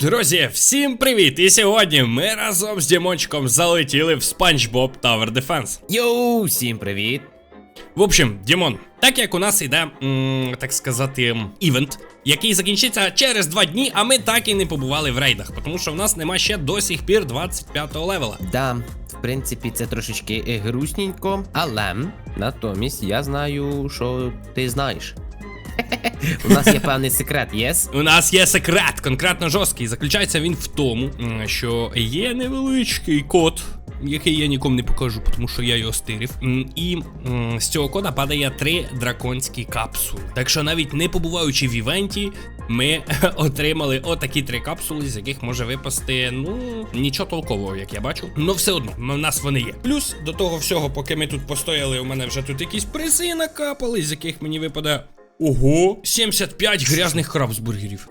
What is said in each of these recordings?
Друзі, всім привіт! І сьогодні ми разом з Дімончиком залетіли в SpongeBob Tower Defense. Йоу, всім привіт! В общем, Дімон, так як у нас іде, м, так сказати, івент, який закінчиться через два дні, а ми так і не побували в рейдах, тому що в нас нема ще до сих пір 25-го левела. Да, в принципі, це трошечки грустненько, але натомість я знаю, що ти знаєш. У нас є певний секрет, єс? У нас є секрет, конкретно жорсткий. Заключається він в тому, що є невеличкий код. Який я нікому не покажу, тому що я його стирив. І з цього кода падає три драконські капсули. Так що навіть не побуваючи в івенті, ми отримали отакі три капсули, з яких може випасти, ну, нічого толкового, як я бачу. Ну все одно, в нас вони є. Плюс до того всього, поки ми тут постояли, у мене вже тут якісь призи накапали, з яких мені випаде. Ого! 75 грязних крабсбургерів.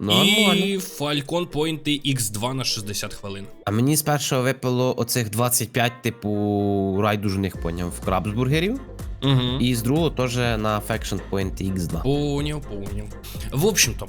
Нормально. І Falcon Point X2 на 60 хвилин. А мені спершу випало оцих 25, типу, райдужних, поняв, крабсбургерів. Угу. І з другого теж на Faction Point X2. Поняв, поняв. В общем-то,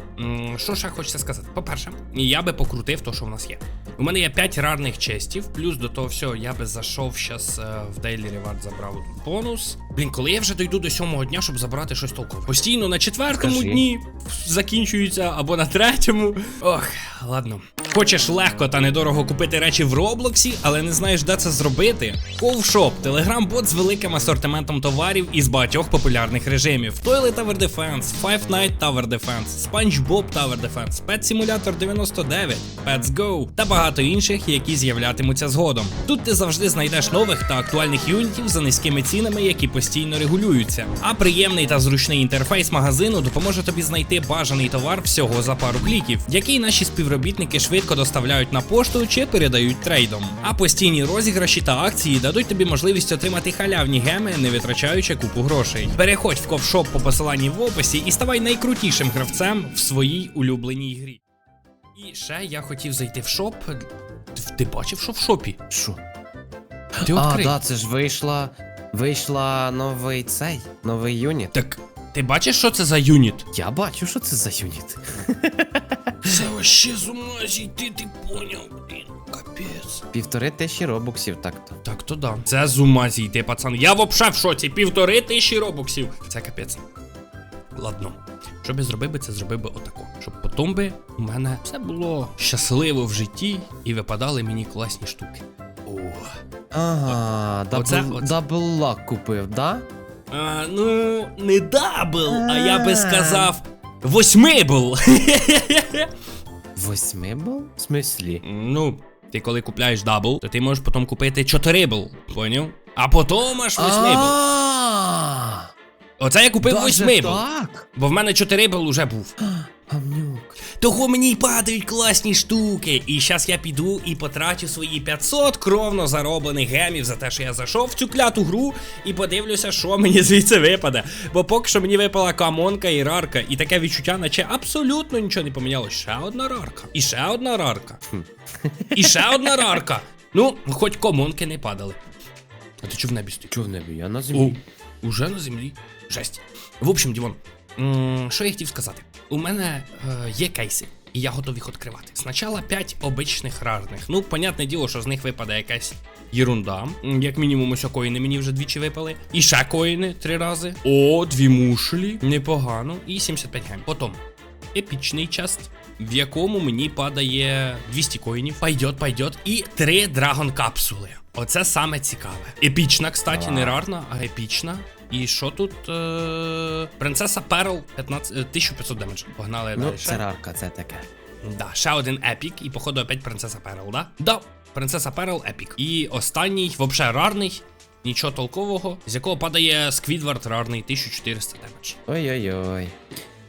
що ще хочеться сказати? По-перше, я би покрутив то, що в нас є. У мене є 5 рарних честів, плюс до того всього я би зайшов щас е, в Daily Reward, забрав бонус. Блін, коли я вже дойду до сьомого дня, щоб забрати щось толкове. Постійно на четвертому Скажи. дні закінчується або на третьому. Ох, ладно. Хочеш легко та недорого купити речі в Роблоксі, але не знаєш, де це зробити? Ковшоп телеграм-бот з великим асортиментом товарів із багатьох популярних режимів: Toilet Tower Defense, Five Night Tower Defense, SpongeBob Tower Defense, Pet Simulator 99, Pets Go та багато інших, які з'являтимуться згодом. Тут ти завжди знайдеш нових та актуальних юнітів за низькими цінами, які постійно регулюються. А приємний та зручний інтерфейс магазину допоможе тобі знайти бажаний товар всього за пару кліків, який наші співробітники швидко доставляють на пошту чи передають трейдом. А постійні розіграші та акції дадуть тобі можливість отримати халявні геми, не витрачаючи купу грошей. Переходь в ковшоп по посиланні в описі і ставай найкрутішим гравцем в своїй улюбленій грі. І ще я хотів зайти в шоп. Ти бачив, що в шопі? Що? Ти А, відкрий. да, це ж вийшла. Вийшла новий цей, новий юніт. Так ти бачиш, що це за юніт? Я бачу, що це за юніт. Це вообще з ума зійти, ти поняв, блін. Капець. Півтори тисячі робоксів так-то. Так то да. Це з ума зійти, пацан. Я вообще в шоці, півтори тисячі робоксів. Це капець. Ладно. Що би зробив би, це зробив би отако. Щоб потім би у мене все було щасливо в житті і випадали мені класні штуки. О. Ага, Оце- дабл, оце. дабл лак купив, да? А, ну, не дабл, а я би сказав. Восьмибл. Восьмибл? В смислі? Ну, ти коли купляєш дабл, то ти можеш потім купити чотирибл, поняв? А потім аж восьмибл. А, Оце я купив даже восьмибл. Так? Бо в мене чотирибл уже був. Гамнюк. Того мені й падають класні штуки. І зараз я піду і потрачу свої 500 кровно зароблених гемів за те, що я зайшов в цю кляту гру і подивлюся, що мені звідси випаде. Бо поки що мені випала камонка і рарка, і таке відчуття, наче абсолютно нічого не помінялось. Ще одна рарка. І ще одна рарка. І ще одна рарка. Ну, хоч комонки не падали. А ти чув в небі стоїть? Чув в небі, я на О, землі. уже на землі. Жесть. В общем, Дімон, що я хотів сказати? У мене е, є кейси, і я готов їх відкривати. Спочатку 5 обичних рарних. Ну, понятне діло, що з них випаде якась єрунда. Як мінімум, ось коїни мені вже двічі випали. І ще коїни три рази. О, дві мушлі. Непогано. І 75 гем. Потім епічний часть. В якому мені падає 200 коїнів. Пайдет, пайдет. І 3 драгон капсули. Оце саме цікаве. Епічна, кстати, не рарна, а епічна. І що тут? Е... Принцеса Перл 15... е, 1500 демедж. Погнали Ну, далі. це рарка, це таке. Да, ще один епік, і походу опять принцеса Перл, да? Да, принцеса Перл епік. І останній, вообще рарний, нічого толкового, з якого падає Сквідвард рарний 1400 демедж. Ой-ой-ой.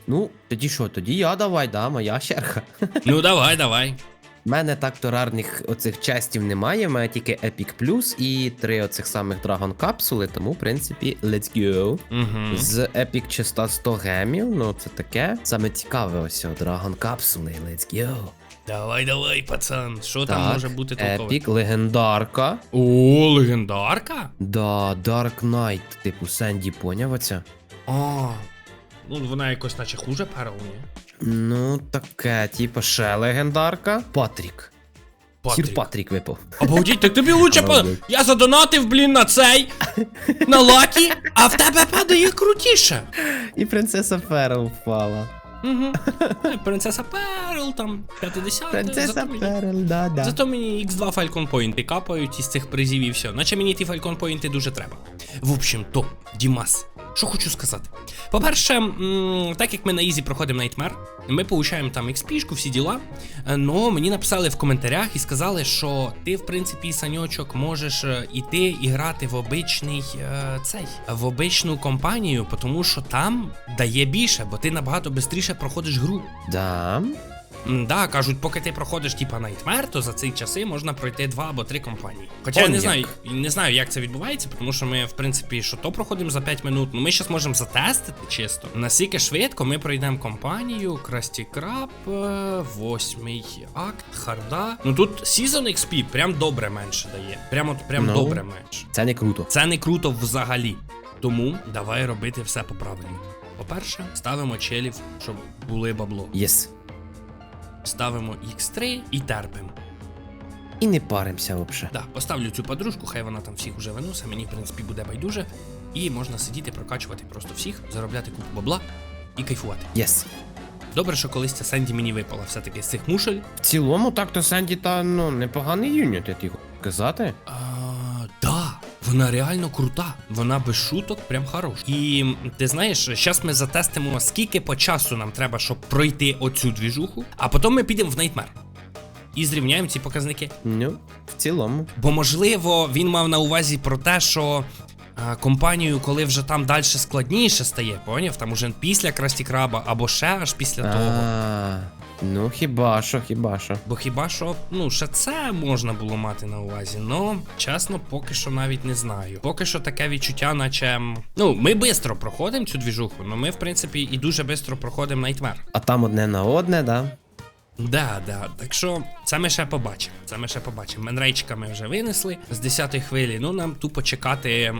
Ну, тоді що, тоді я давай, да, моя черга. Ну давай, давай. У мене так-то рарних оцих частів немає, в мене тільки Epic Plus і три оцих самих Dragon капсули, тому, в принципі, let's go. Угу. З Epic чиста 100 гемів, ну це таке. Саме цікаве ось о, Dragon капсули, let's go. Давай, давай, пацан. Що там може бути толкове? Epic, легендарка. О, легендарка? Да, Dark Knight, типу Сенді, поняв оця? А, Ну, вона якось наче хуже Перл, ні? Ну, таке, типу, ще легендарка. Патрік. Сір Патрік випав. Обалдіть, так тобі лучше по... Я задонатив, блін, на цей, на лакі, а в тебе падає крутіше. І принцеса Ферл впала. Угу. Принцеса Перл, там, 50. Принцеса зато мені- Ферл, да, да. Зато мені X2 Falcon Point капають із цих призів і все. Наче мені ті Falcon Point дуже треба. В общем, то, Дімас, що хочу сказати. По-перше, так як ми на Ізі проходимо Nightmare, ми получаємо там XP, всі діла. Но мені написали в коментарях і сказали, що ти, в принципі, саньочок, можеш е, іти і грати в обичний е, цей в обичну компанію, тому що там дає більше, бо ти набагато швидше проходиш гру. Да. Да, кажуть, поки ти проходиш типа Nightmare, то за ці часи можна пройти два або три компанії. Хоча я не знаю, не знаю, як це відбувається, тому що ми, в принципі, що то проходимо за 5 минут. Ну ми зараз можемо затестити чисто. Наскільки швидко ми пройдемо компанію, Красті Краб, е, восьмий акт, харда. Ну тут Season XP прям добре менше дає. Прямо прям Ну. добре менше. Це не круто. Це не круто взагалі. Тому давай робити все по правильному. По-перше, ставимо челів, щоб були бабло. Єс. Ставимо X3 і терпимо. І не паримося взагалі. Да, поставлю цю подружку, хай вона там всіх уже винуса, мені, в принципі, буде байдуже. І можна сидіти, прокачувати просто всіх, заробляти купу бабла і кайфувати. Yes. Добре, що колись ця Сенді мені випала все-таки з цих мушель. В цілому, так то Сенді та ну непоганий юніт, я хочу сказати. А, вона реально крута. Вона без шуток, прям хороша. І ти знаєш, зараз ми затестимо, скільки по часу нам треба, щоб пройти оцю двіжуху, а потім ми підемо в Nightmare. І зрівняємо ці показники. Ну, в цілому. Бо, можливо, він мав на увазі про те, що а, компанію, коли вже там далі складніше стає, поняв? Там уже після Красті Краба або ще аж після того. Ну хіба що, хіба що. Бо хіба що, ну, ще це можна було мати на увазі. Ну, чесно, поки що навіть не знаю. Поки що таке відчуття, наче. Ну, ми швидко проходимо цю двіжуху, але ми, в принципі, і дуже швидко проходимо Nightmare. А там одне на одне, да? Да, да. Так що це ми ще побачимо. Це ми ще побачимо. Менрейчика ми вже винесли з 10-ї хвилі. Ну нам тупо чекати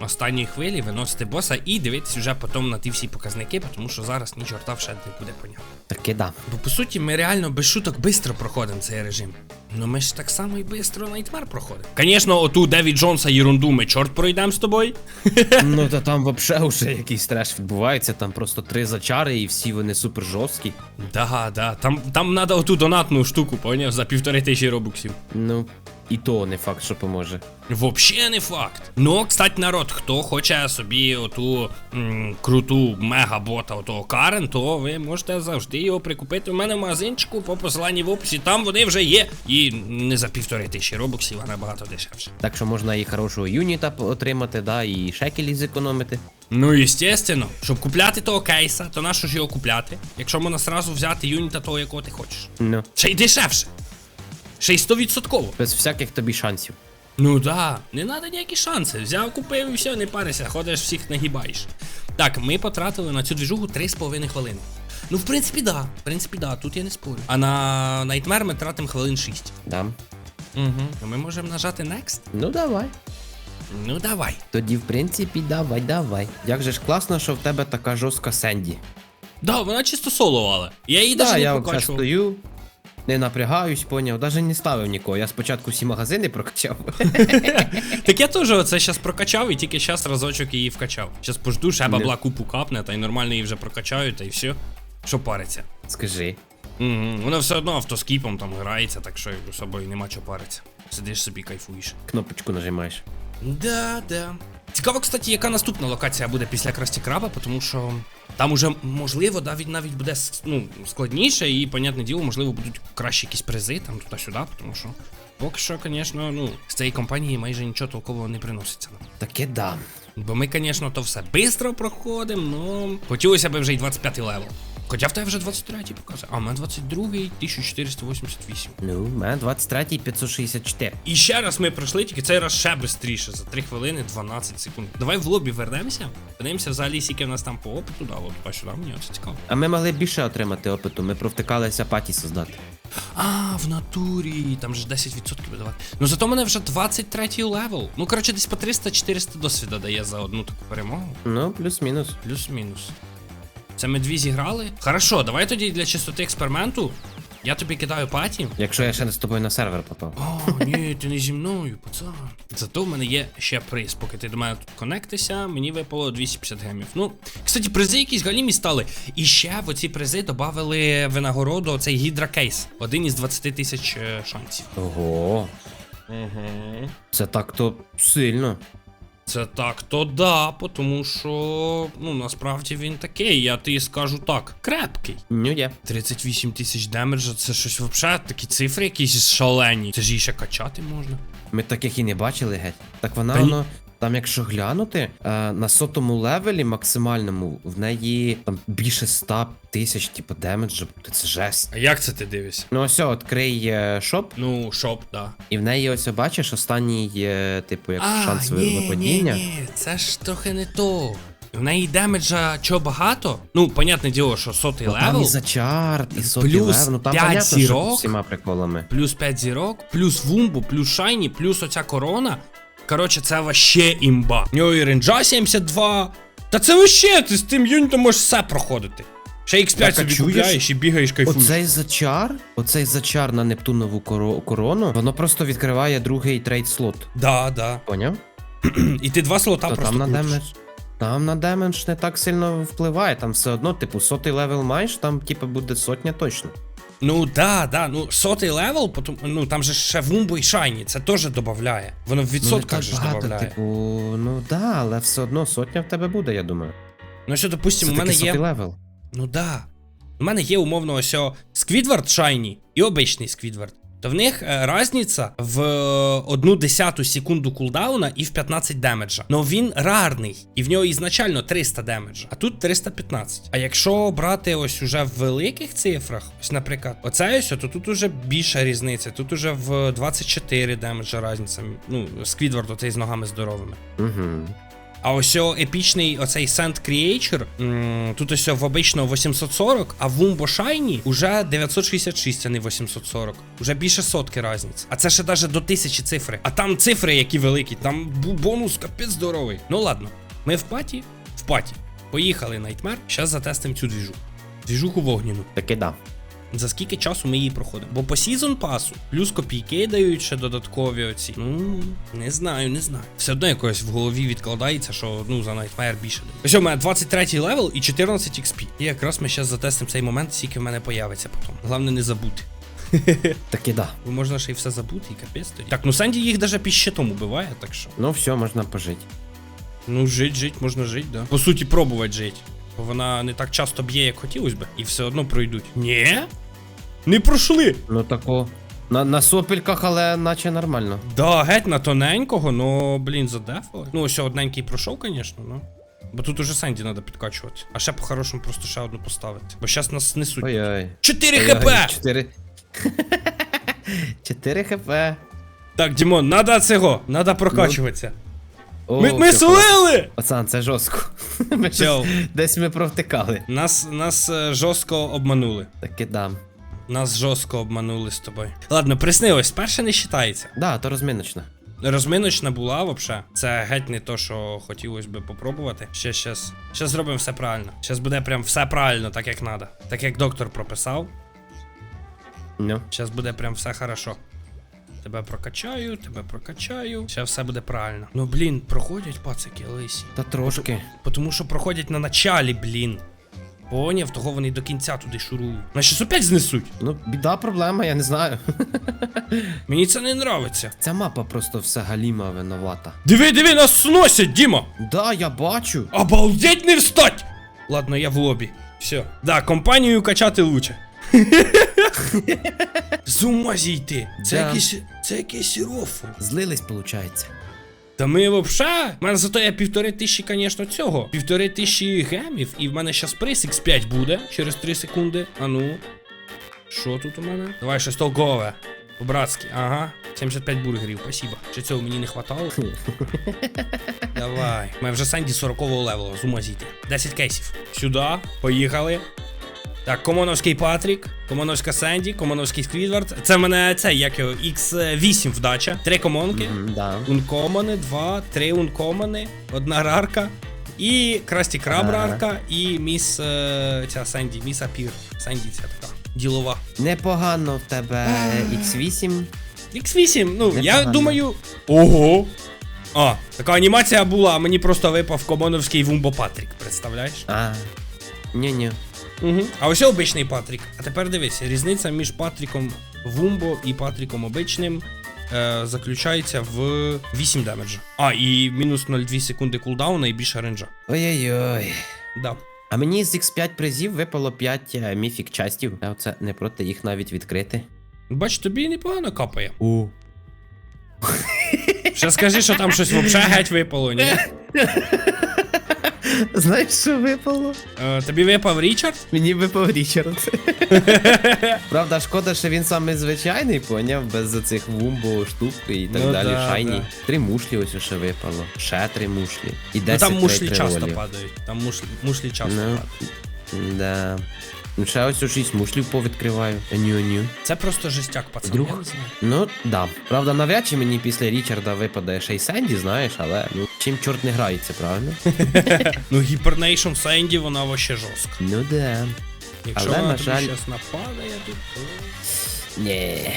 останньої хвилі, виносити боса і дивитися вже потім на ті всі показники, тому що зараз ні чорта вже не буде понятно. Таки да. Бо по суті, ми реально без шуток швидко проходимо цей режим. Ну ми ж так само і швидко Nightmare проходимо. Звісно, оту Девід Джонса ерунду ми чорт пройдемо з тобою. Ну та там вообще вже якийсь треш відбувається, там просто три зачари і всі вони супер жорсткі. Да, да. Там, там треба оту донатну штуку, поняв, за півтори тисячі робоксів. Ну, і то не факт, що поможе. Вообще не факт. Ну, кстати, народ, хто хоче собі оту м, круту мегабота, отого Карен, то ви можете завжди його прикупити у мене в магазинчику по посиланні в описі. Там вони вже є. І не за півтори тисячі робоксів, а набагато дешевше. Так що можна і хорошого юніта отримати, да, і шекелі зекономити. Ну, естественно, щоб купляти того кейса, то на що ж його купляти? Якщо можна сразу взяти юніта того, якого ти хочеш. Ну, Ще й дешевше. Ще й 100%. без всяких тобі шансів. Ну да, не треба ніякі шанси. Взяв, купив і все, не парися, ходиш, всіх нагибаєш. Так, ми потратили на цю двіжуху 3,5 хвилини. Ну, в принципі, да. В принципі, да, тут я не спорю. А на Nightmare ми тратимо хвилин 6. Да. Угу. Ми можемо нажати Next? Ну давай. Ну давай. Тоді, в принципі, давай, давай. Як же ж класно, що в тебе така жорстка Сенді. Да, вона чисто соловала. Я її Да, навіть я не вже прокачував. стою, не напрягаюсь, поняв, навіть не ставив нікого. Я спочатку всі магазини прокачав. Так я теж оце зараз прокачав і тільки зараз разочок її вкачав. Зараз пожду, ще бабла купу капне, та й нормально її вже прокачаю, та й все. Що париться. Скажи. Угу. Вона все одно автоскіпом там грається, так що з собою нема чого паритися. Сидиш собі, кайфуєш. Кнопочку нажимаєш. Да, да. Цікаво, кстати, яка наступна локація буде після Красті Краба, тому що там уже, можливо, навіть навіть буде ну, складніше і, понятне діло, можливо, будуть кращі якісь призи там туди-сюди, тому що поки що, звісно, ну, з цієї компанії майже нічого толкового не приноситься нам. Таке да. Бо ми, звісно, то все швидко проходимо, ну хотілося б вже й 25 левел. Хоча в тебе вже 23-й показує, а в мене 22-й 1488. Ну, у мене 23-й 564. І ще раз ми пройшли, тільки цей раз ще швидше, за 3 хвилини 12 секунд. Давай в лобі вернемося. Подивимося взагалі, скільки в нас там по опиту дало. Туди сюди, мені це цікаво. А ми могли більше отримати опиту, ми провтикалися паті создати. А, в натурі, там же 10% видавати. Ну зато мене вже 23 левел. Ну, коротше, десь по 300-400 досвіда дає за одну таку перемогу. Ну, плюс-мінус. Плюс-мінус. Це ми дві зіграли? Хорошо, давай тоді для чистоти експерименту. Я тобі кидаю паті. Якщо я ще не з тобою на сервер попав. О, ні, ти не зі мною, пацан. Зато в мене є ще приз. Поки ти до мене тут конектишся, мені випало 250 гемів. Ну, кстати, призи якісь галімі стали. І ще в оці призи додали винагороду цей гідра кейс. Один із 20 тисяч е, шансів. Ого. Це так то сильно. Це так, то да, тому що ну насправді він такий, я тобі скажу так, крепкий. Ну є. 38 тисяч демеджа, це щось взагалі такі цифри якісь шалені. Це ж її ще качати можна. Ми таких і не бачили геть. Так вона Та воно. Там, якщо глянути, е, на сотому левелі максимальному в неї там більше 100 тисяч, типу, демеджа, це жесть. А як це ти дивишся? Ну ось, відкрий е, шоп, Ну, шоп, да. і в неї ось бачиш останній, е, типу, як шанс ні, випадіння. Ні, ні, це ж трохи не то. В неї демеджа чого багато? Ну, понятне діло, що сотий Ну, там левел, і за чарт, і сотий Плюс левел, ну там п'ять понятно, що всіма приколами. плюс 5 зірок, плюс вумбу, плюс шайні, плюс оця корона. Коротше, це вообще імба. У нього і ренджа 72. Та це вообще, ти з тим юнітом можеш все проходити. Ще X5 Так, а собі купляєш і бігаєш кайфуєш. Оцей зачар, оцей зачар на Нептунову коро- корону, воно просто відкриває другий трейд слот. Да, да. Поняв? І ти два слота То просто там на крутиш. демедж. Там на демедж не так сильно впливає, там все одно, типу, сотий левел маєш, там, типу, буде сотня точно. Ну да, да, ну сотий левел, потім, ну там же ще вумбо і шайні, це теж додає. Воно в ну, відсотках же ж додає. типу, ну да, але все одно сотня в тебе буде, я думаю. Ну що, допустимо, у мене є. левел. Ну да. У мене є умовно ось о Сквідвард Шайні і обичний Сквідвард. То в них е, разниця в е, одну десяту секунду кулдауна і в 15 демеджа. Но він рарний, і в нього ізначально 300 демеджа, а тут 315. А якщо брати ось уже в великих цифрах, ось, наприклад, оце ось, то тут уже більша різниця. Тут уже в 24 демеджа різниця. Ну, Сквідвард оцей з ногами здоровими. Угу. А ось епічний оцей Sand Creature, тут ось в обичного 840, а в Wumbo Shiny уже 966, а не 840. Уже більше сотки разниць. А це ще навіть до тисячі цифри. А там цифри які великі, там бонус капець здоровий. Ну ладно, ми в паті, в паті. Поїхали Nightmare, зараз затестимо цю двіжу. Двіжуху вогняну. Таки да. За скільки часу ми її проходимо? Бо по сезон пасу, плюс копійки дають ще додаткові оці. Ну, не знаю, не знаю. Все одно якось в голові відкладається, що ну за Nightmare більше дають. Ось у мене 23 левел і 14 XP. І якраз ми зараз затестимо цей момент, скільки в мене появиться потім. Головне не забути. Таки да. Бо можна ще й все забути, і капець тоді. Так, ну Санді їх даже під щитом убиває, так що. Ну все, можна пожити. Ну, жить, жить, можна жити, да. По суті, пробувати жити. Вона не так часто б'є, як хотілося би, і все одно пройдуть. Ні? Не пройшли! Ну тако. На, на сопельках, але наче нормально. Да, геть на тоненького, но, блін, задефали. Ну, ось одненький пройшов, звісно, ну. Бо тут уже Сенді треба підкачувати. А ще по-хорошому просто ще одну поставити. Бо зараз нас снесуть. Ой-ой. 4 хп! Чотири. 4 хп. Так, Дімон, надо цього, надо прокачуватися. О, ми ми слили! Пацан, це жорстко. Ми щось- Десь ми провтикали. Нас, нас е, жорстко обманули. Таки да. Нас жорстко обманули з тобою. Ладно, приснилось, перше не вважається. Да, то розминочно. Розминочна була вообще. Це геть не то, що хотілося би попробувати. Ще щас. Щас зробимо все правильно. Щас буде прям все правильно, так як треба. Так як доктор прописав. Ну. Щас буде прям все хорошо. Тебе прокачаю, тебе прокачаю. Ще все буде правильно. Ну блін, проходять пацики лисі. Та трошки. Тому що проходять на началі, блін. Поняв, того вони до кінця туди шурують. Нас щас опять знесуть. Ну, біда, проблема, я не знаю. Мені це не нравиться. Ця мапа просто все галіма винувата. Диви, диви, нас сносять, Діма! Да, я бачу. Обалдеть не встать! Ладно, я в лобі. Все. Да, компанію качати лучше. Ума зійти. Це Да. якийсь. Це якийсь рофл. Злились, виходить. Та ми вообще. У мене зато є півтори тисячі, звісно, цього. Півтори тисячі гемів, і в мене щас приз X5 буде через 3 секунди. А ну. Що тут у мене? Давай щось толкове. По-братськи, ага. 75 бургерів, спасибо. Чи цього мені не хватало? Давай. У мене вже Санді 40-го левелу, з ума зійти. 10 кейсів. Сюди, поїхали. Так, Комоновський Патрік, Комоновська Сенді, Комоновський Сквідвард. Це в мене цей, як його, X8 вдача. Три комонки. Мгм, да. Ункомани, два, три ункомани, одна рарка. І Красті Краб Ага. і міс е, ця Сенді, міс Апір. Сенді ця така ділова. Непогано в тебе X8. X8, ну, я думаю. Ого! А, така анімація була, а мені просто випав комоновський Вумбо Патрік, представляєш? А. Ні-ні. Угу. А ось обичний Патрік. А тепер дивись, різниця між Патріком Вумбо і Патріком обичним е, заключається в 8 демеджа. А, і мінус 0,2 секунди кулдауна і більше ренджа. Ой-ой-ой. Да. А мені з X5 призів випало 5 міфік частів. Я оце не проти їх навіть відкрити. Бач, тобі непогано капає. У. Ще скажи, що там щось взагалі геть випало, ні? Знаєш, що випало? Е, тобі випав Річард? Мені випав Річард. Правда, шкода, що він саме звичайний, поняв, без цих вумбо штук і так Ну далі. да, Шайні. да. Три мушлі ось ще випало. Ще три мушлі. І Ну 10 там мушлі часто падають. Там мушлі, мушлі часто Ну, падають. да. Ну, ще ось 6 мушлів повідкриваю. Аню-аню. Це просто жестяк, пацан. Друг. Я не знаю. Ну, да. Правда, навряд чи мені після Річарда випаде ще й Сенді, знаєш, але ну, чим чорт не грається, правильно? Ну, Гіпернейшн Сенді, вона вообще жорстка. ну да. Якщо Але, вона на тобі жаль- щас нападає, то... Ні,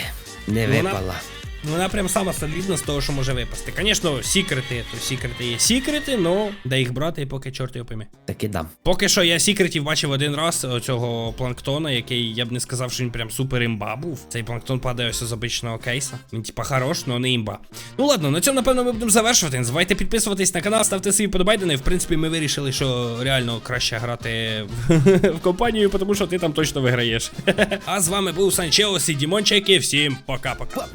не Ну, вона- випала. Ну, Вона прям сама солідна з того, що може випасти. Звісно, секрети, то секрети є секрети, но де їх брати, поки чорт його пойме. Таки дам. Поки що я секретів бачив один раз цього планктона, який я б не сказав, що він прям супер імба був. Цей планктон падає ось з обичного кейса. Він типа хорош, но не імба. Ну ладно, на цьому напевно ми будемо завершувати. Не забувайте підписуватись на канал, ставте свої подобайдени. В принципі, ми вирішили, що реально краще грати в, в компанію, тому що ти там точно виграєш. а з вами був Санчеос і Дімончики. Всім пока-пока.